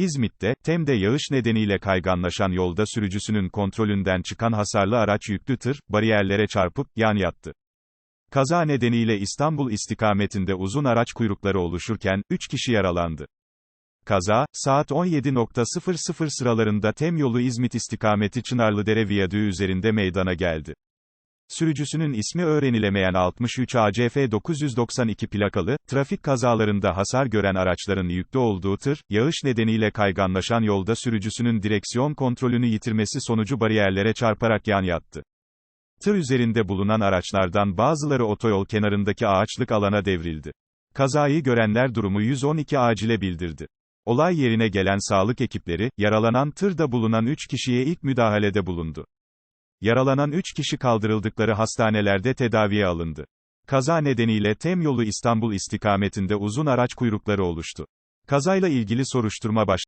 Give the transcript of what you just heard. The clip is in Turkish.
İzmit'te, Tem'de yağış nedeniyle kayganlaşan yolda sürücüsünün kontrolünden çıkan hasarlı araç yüklü tır, bariyerlere çarpıp, yan yattı. Kaza nedeniyle İstanbul istikametinde uzun araç kuyrukları oluşurken, 3 kişi yaralandı. Kaza, saat 17.00 sıralarında Tem yolu İzmit istikameti Çınarlıdere Viyadüğü üzerinde meydana geldi. Sürücüsünün ismi öğrenilemeyen 63 ACF 992 plakalı, trafik kazalarında hasar gören araçların yüklü olduğu tır, yağış nedeniyle kayganlaşan yolda sürücüsünün direksiyon kontrolünü yitirmesi sonucu bariyerlere çarparak yan yattı. Tır üzerinde bulunan araçlardan bazıları otoyol kenarındaki ağaçlık alana devrildi. Kazayı görenler durumu 112 acile bildirdi. Olay yerine gelen sağlık ekipleri, yaralanan tırda bulunan 3 kişiye ilk müdahalede bulundu. Yaralanan 3 kişi kaldırıldıkları hastanelerde tedaviye alındı. Kaza nedeniyle Tem yolu İstanbul istikametinde uzun araç kuyrukları oluştu. Kazayla ilgili soruşturma baş